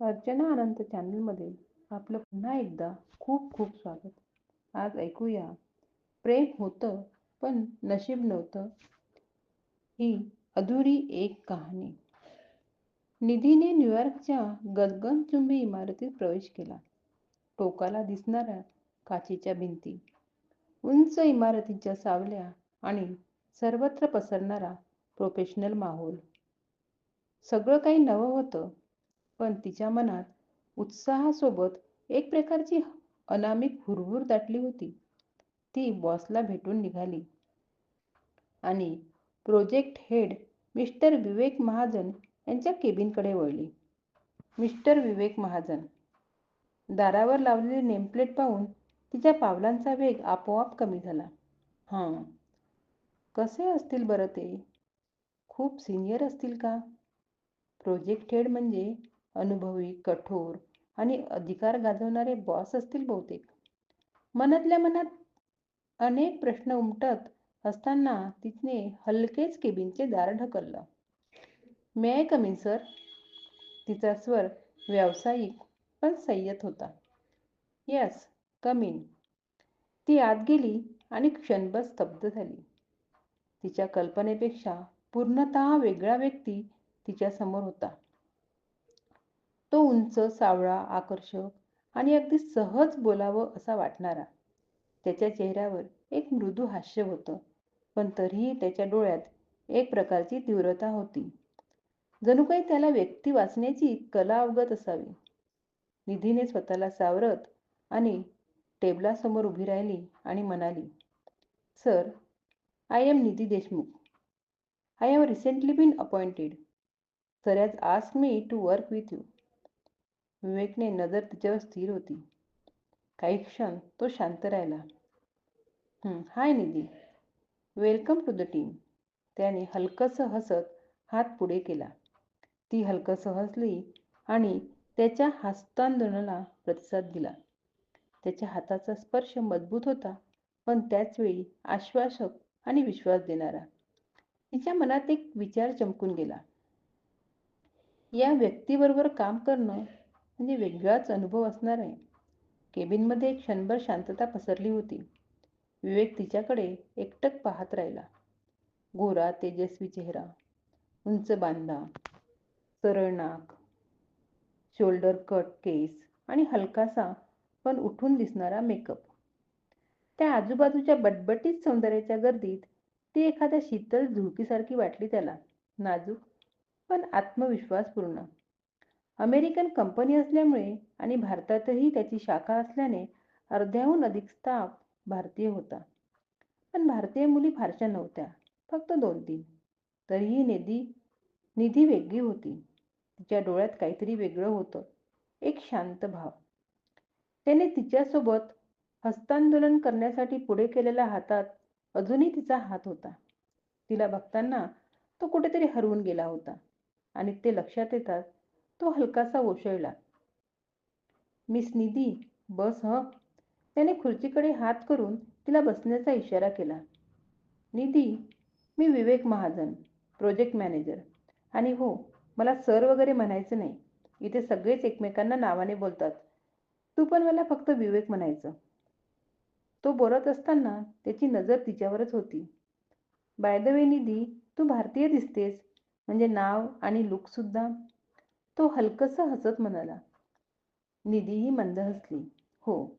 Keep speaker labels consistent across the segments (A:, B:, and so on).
A: अर्चना अनंत चॅनलमध्ये आपलं पुन्हा एकदा खूप खूप स्वागत. आज ऐकूया प्रेम होतं पण नशीब नव्हतं ही अधुरी एक कहाणी. निधीने न्यूयॉर्कच्या गगनचुंबी इमारतीत प्रवेश केला. टोकाला दिसणाऱ्या काचेच्या भिंती, उंच इमारतीच्या सावल्या आणि सर्वत्र पसरणारा प्रोफेशनल माहोल. सगळं काही नवं होतं पण तिच्या मनात उत्साहासोबत एक प्रकारची अनामिक हुरहुर दाटली होती. ती बॉसला भेटून निघाली आणि project head mister Vivek Mahajan यांच्या केबिनकडे वळली. मिस्टर विवेक महाजन. दारावर लावलेली नेमप्लेट पाहून तिच्या पावलांचा वेग आपोआप कमी झाला. हां, कसे असतील बरं ते? खूप सिनियर असतील का? प्रोजेक्ट हेड म्हणजे अनुभवी, कठोर आणि अधिकार गाजवणारे बॉस असतील बहुतेक. मनातल्या मनात अनेक प्रश्न उमटत असताना तिने हलकेच केबिनचे दार ढकललं. May I come sir? तिचा स्वर व्यावसायिक पण संयत होता. Yes, come in. ती आत गेली आणि क्षणभर स्तब्ध झाली. तिच्या कल्पनेपेक्षा पूर्णतः वेगळा व्यक्ती तिच्यासमोर होता. तो उंच, सावळा, आकर्षक आणि अगदी सहज बोलावं असा वाटणारा. त्याच्या चेहऱ्यावर एक मृदू हास्य होतं पण तरीही त्याच्या डोळ्यात एक प्रकारची तीव्रता होती. जणू काही त्याला व्यक्ती वाचण्याची कला अवगत असावी. निधीने स्वतःला सावरत आणि टेबलासमोर उभी राहिली आणि म्हणाली, sir, I am Nidhi Deshmukh. I have recently been appointed. Sir as ask me to work with you. विवेकने नजर तिच्यावर स्थिर होती. काही क्षण तो शांत राहिला. Hi Nidhi. Welcome to the team. त्याने हलकंसं हसत हात पुढे केला. ती हलकंसं हसली आणि त्याच्या हस्तांदोलनाला प्रतिसाद दिला. त्याच्या हाताचा स्पर्श मजबूत होता पण त्याच वेळी आश्वासक आणि विश्वास देणारा. तिच्या मनात एक विचार चमकून गेला. या व्यक्तीबरोबर काम करणं म्हणजे वेगळाच अनुभव असणार आहे. केबिनमध्ये एक क्षणभर शांतता पसरली होती. विवेक तिच्याकडे एकटक पाहत राहिला. गोरा तेजस्वी चेहरा, उंच बांधा, सरळ नाक, शोल्डर कट केस आणि हलकासा पण उठून दिसणारा मेकअप. त्या आजूबाजूच्या बटबटीत सौंदर्याच्या गर्दीत ती एखाद्या शीतल झुळकीसारखी वाटली त्याला. नाजूक पण आत्मविश्वासपूर्ण. अमेरिकन कंपनी असल्यामुळे आणि भारतातही त्याची शाखा असल्याने अर्ध्याहून अधिक स्टाफ भारतीय होता. पण भारतीय मुली फारशा नव्हत्या. फक्त दोन-तीन. तरीही निधी निधी वेगळी होती. तिच्या डोळ्यात काहीतरी वेगळं होतं. एक शांत भाव. त्याने तिच्यासोबत हस्तांदोलन करण्यासाठी पुढे केलेल्या हातात अजूनही तिचा हात होता. तिला बघताना तो कुठेतरी हरवून गेला होता आणि ते लक्षात येतात तो हलकासा ओसळला. मिस निधी, बस ह त्याने खुर्चीकडे हात करून तिला बसण्याचा इशारा केला. निधी, मी विवेक महाजन, प्रोजेक्ट मॅनेजर. आणि हो, मला सर वगैरे म्हणायचं नाही. इथे सगळेच एकमेकांना नावाने बोलतात. तू पण मला फक्त विवेक म्हणायचं. तो बोलत असताना त्याची नजर तिच्यावरच होती. बाय द वे निधी, तू भारतीय दिसतेस. म्हणजे नाव आणि लूकसुद्धा. तो हलकस हसत म्हणाला. निधीही मंद हसली. हो,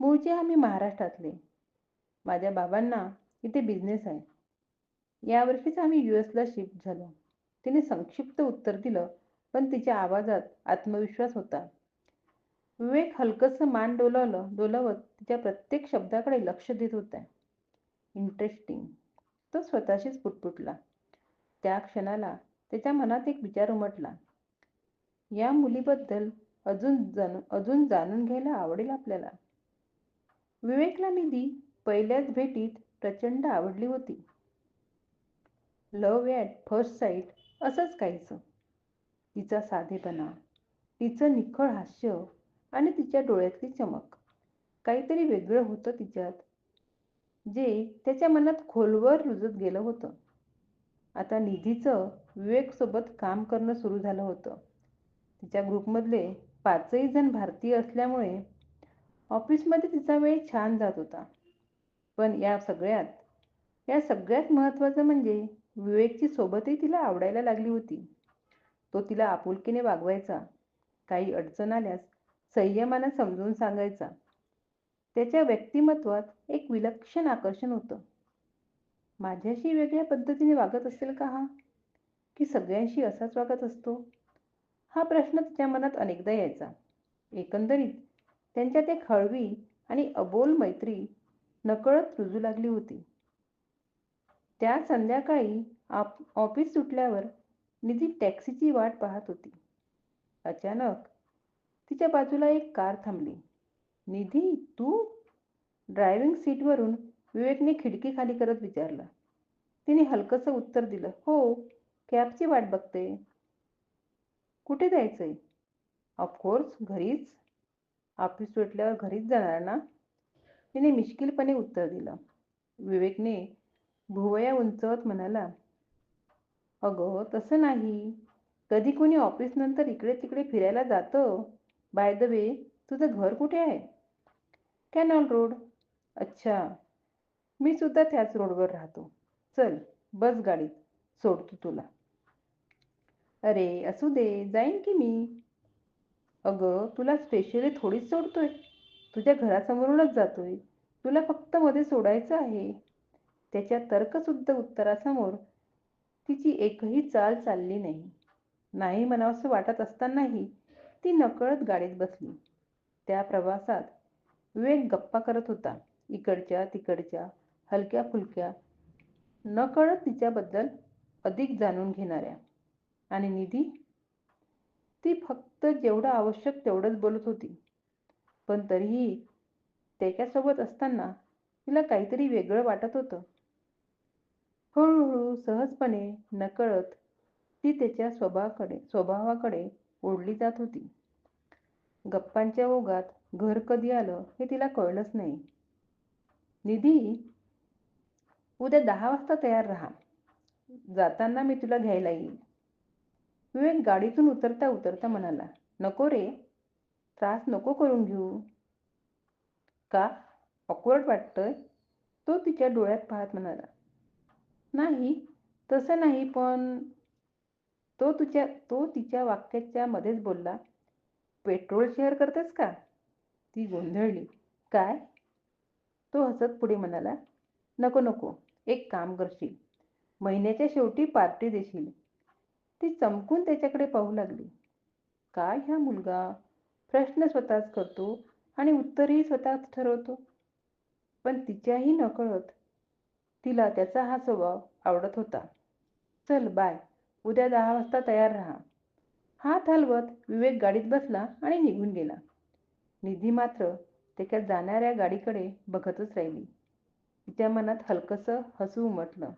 A: मूळचे आम्ही महाराष्ट्रातले. माझ्या बाबांना इथे बिझनेस आहे. यावर्षीच आम्ही यूएसला शिफ्ट झालो. तिने संक्षिप्त उत्तर दिलं पण तिच्या आवाजात आत्मविश्वास होता. विवेक हलकंसं मान डोलावलं डोलावत तिच्या प्रत्येक शब्दाकडे लक्ष देत होता. इंटरेस्टिंग. तो स्वतःशीच पुटपुटला. त्या क्षणाला त्याच्या मनात एक विचार उमटला. या मुलीबद्दल अजून जाणून घ्यायला आवडेल आपल्याला. विवेकला निधी पहिल्याच भेटीत प्रचंड आवडली होती. लव्ह ॲट फर्स्ट साईट असंच काहीच तिचा साधेपणा, तिचं निखळ हास्य आणि तिच्या डोळ्यातली चमक. काहीतरी वेगळं होतं तिच्यात जे त्याच्या मनात खोलवर रुजत गेलं होतं. आता निधीचं विवेकसोबत काम करणं सुरू झालं होतं. तिच्या ग्रुपमधले पाचही जण भारतीय असल्यामुळे ऑफिसमध्ये तिचा वेळ छान जात होता. पण या सगळ्यात या सगळ्यात महत्त्वाचं म्हणजे विवेकची सोबतही तिला आवडायला लागली होती. तो तिला आपुलकीने वागवायचा. काही अडचण आल्यास संयमानं समजून सांगायचा. त्याच्या व्यक्तिमत्वात एक विलक्षण आकर्षण होतं. माझ्याशी वेगळ्या पद्धतीने वागत असेल का हा? की सगळ्यांशी असाच वागत असतो? हा प्रश्न तिच्या मनात अनेकदा यायचा. एकंदरीत त्यांच्यात एक हळवी आणि अबोल मैत्री नकळत रुजू लागली होती. त्या संध्याकाळी ऑफिस सुटल्यावर निधी टॅक्सीची वाट पाहत होती. अचानक तिच्या बाजूला एक कार थांबली. निधी तू? ड्रायव्हिंग सीटवरून विवेकने खिडकी खाली करत विचारलं. तिने हलकंसं उत्तर दिलं हो कॅबची वाट बघते. कुठे द्यायचंय ऑफकोर्स घरीच. ऑफिस सुटल्यावर घरीच जाणार ना? तिने मिश्किलपणे उत्तर दिलं. विवेकने भुवया उंचवत म्हणाला अगं तसं नाही. कधी कोणी ऑफिसनंतर इकडे तिकडे फिरायला जातं? बाय द वे तुझं घर कुठे आहे? कॅनॉल रोड अच्छा. मी सुद्धा त्याच रोडवर राहतो. चल बस गाडीत. सोडतो तुला. अरे असू दे जाईन की मी. अगं तुला स्पेशली थोडीच सोडतोय. तुझ्या घरासमोरूनच जातोय. तुला फक्त मध्ये सोडायचं आहे. त्याच्या तर्कशुद्ध उत्तरासमोर तिची एकही चाल चालली नाही. नाही मनावसं वाटत असतानाही ती नकळत गाडीत बसली. त्या प्रवासात विवेक गप्पा करत होता. इकडच्या तिकडच्या हलक्या फुलक्या नकळत तिच्याबद्दल अधिक जाणून घेणाऱ्या. आणि निधी. ती फक्त जेवढं आवश्यक तेवढंच बोलत होती. पण तरीही त्याच्यासोबत असताना तिला काहीतरी वेगळं वाटत होतं. हळूहळू सहजपणे नकळत ती त्याच्या स्वभावाकडे स्वभावाकडे ओढली जात होती. गप्पांच्या ओघात घर कधी आलं हे तिला कळलंच नाही. निधी उद्या दहा वाजता तयार राहा. जाताना मी तुला घ्यायला येईल विवेक गाडीतून उतरता उतरता म्हणाला नको रे त्रास नको करून घेऊ. का? ऑकवर्ड वाटतंय? तो तिच्या डोळ्यात पाहत म्हणाला. नाही तसं नाही पण तो तुझ्या तो तिच्या वाक्याच्या मध्येच बोलला. पेट्रोल शेअर करतेस का? ती गोंधळली. काय? तो हसत पुढे म्हणाला. नको नको एक काम करशील. महिन्याच्या शेवटी पार्टी देशील. ती चमकून त्याच्याकडे पाहू लागली. काय ह्या मुलगा? प्रश्न स्वतःच करतो आणि उत्तरही स्वतःच ठरवतो. पण तिच्याही नकळत तिला त्याचा हा स्वभाव आवडत होता. चल बाय. उद्या दहा वाजता तयार राहा. हात हलवत विवेक गाडीत बसला आणि निघून गेला. निधी मात्र त्याच्या जाणाऱ्या गाडीकडे बघतच राहिली. तिच्या मनात हलकंसं हसू उमटलं.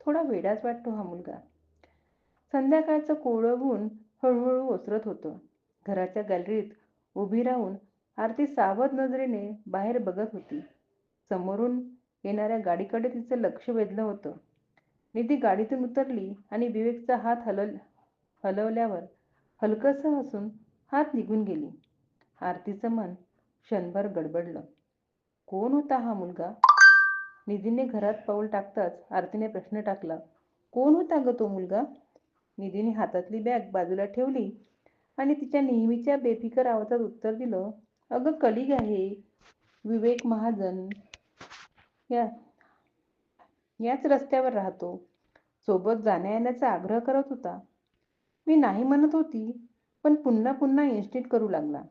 A: थोडा वेडाच वाटतो हा मुलगा. संध्याकाळचं कोवळं ऊन हळूहळू ओसरत होतं. घराच्या गॅलरीत उभी राहून आरती सावध नजरेने बाहेर बघत होती. समोरून येणाऱ्या गाडीकडे तिचं लक्ष वेधलं होतं. निधी गाडीतून उतरली आणि विवेकचा हात हलव हलवल्यावर हलकंसं हसून हात निघून गेली. आरतीचं मन क्षणभर गडबडलं. कोण होता हा मुलगा? निधीने घरात पाऊल टाकताच आरतीने प्रश्न टाकला. कोण होता ग तो मुलगा? निधीने हातातली बॅग बाजूला ठेवली आणि तिच्या नेहमीच्या बेफिकर आवाजात उत्तर दिलं अगं कलिग आहे. विवेक महाजन या याच रस्त्यावर राहतो. सोबत जाण्या येण्याचा आग्रह करत होता. मी नाही म्हणत होती पण पुन्हा पुन्हा इन्स्टिट करू लागला.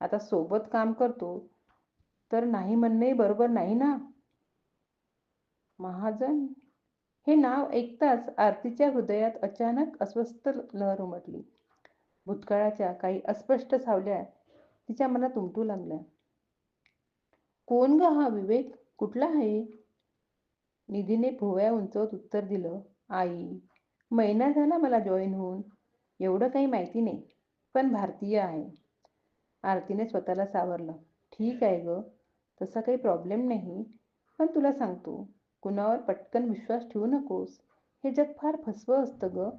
A: आता सोबत काम करतो. तर नाही म्हणणंही बरोबर नाही ना? महाजन हे नाव ऐकताच आरतीच्या हृदयात अचानक अस्वस्थ लहर उमटली. भूतकाळाच्या काही अस्पष्ट सावल्या तिच्या मनात उमटू लागल्या. कोण ग हा विवेक? कुठला आहे? निधीने भोवया उंचवत उत्तर दिलं आई महिना झाला मला जॉईन होऊन. एवढं काही माहिती नाही पण भारतीय आहे. आरतीने स्वतःला सावरलं ठीक आहे ग तसा काही प्रॉब्लेम नाही पण तुला सांगतो कुणावर पटकन विश्वास ठेवू नकोस. हे जग फार फसवं असतं ग.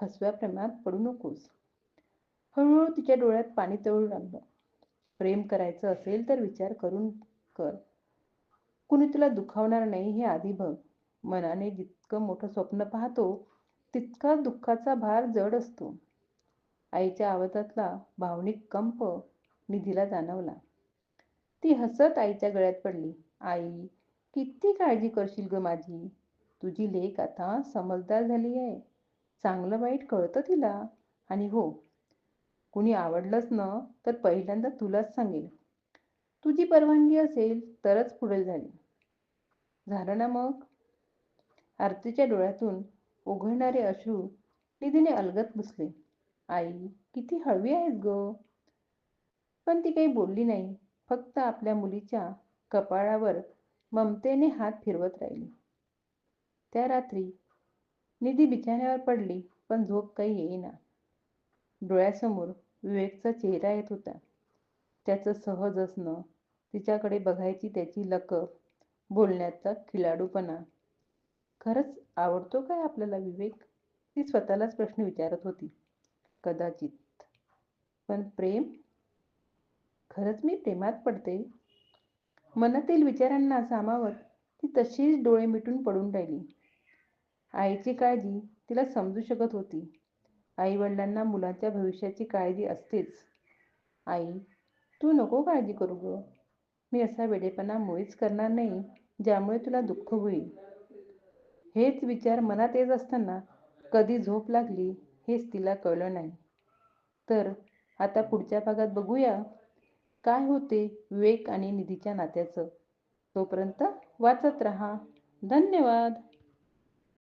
A: फसव्या प्रेमात पडू नकोस. हळूहळू तिच्या डोळ्यात पाणी तळू लागलं. प्रेम करायचं असेल तर विचार करून कर. कुणी तुला दुखावणार नाही हे आधी बघ. मनाने जितकं मोठं स्वप्न पाहतो तितका दुःखाचा भार जड असतो. आईच्या आवाजातला भावनिक कंप निधीला जाणवला. ती हसत आईच्या गळ्यात पडली. आई किती काळजी करशील ग माझी? तुझी लेख आता समजदार झाली आहे. चांगलं वाईट कळतं तिला. आणि हो कुणी आवडलंच न तर पहिल्यांदा तुलाच सांगेल. तुझी परवानगी असेल तरच पुढे झाली झालं ना मग? आरतीच्या डोळ्यातून उघडणारे अश्रू निधीने अलगत बसले. आई किती हळवी आहेस ग. पण ती काही बोलली नाही. फक्त आपल्या मुलीच्या कपाळावर ममतेने हात फिरवत राहिली. त्या रात्री निधी बिछाण्यावर पडली पण झोप काही येईना. डोळ्यासमोर विवेकचा चेहरा येत होता. त्याचं सहज असणं तिच्याकडे बघायची त्याची लकब बोलण्याचा खिलाडूपणा. खरंच आवडतो काय आपल्याला विवेक? ती स्वतःलाच प्रश्न विचारत होती. कदाचित. पण प्रेम? खरंच मी प्रेमात पडते? मनातील विचारांना सामावत ती तशीच डोळे मिटून पडून राहिली. आईची काळजी तिला समजू शकत होती. आई वडिलांना मुलांच्या भविष्याची काळजी असतेच. आई तू नको काळजी करू ग. मी असा वेडेपणा मुळीच करणार नाही ज्यामुळे तुला दुःख होईल. हेच विचार मनात येत असताना कधी झोप लागली हेच तिला कळलं नाही. तर आता पुढच्या भागात बघूया. काय होते विवेक आणि निधीच्या नात्याचं? तोपर्यंत वाचत रहा. धन्यवाद.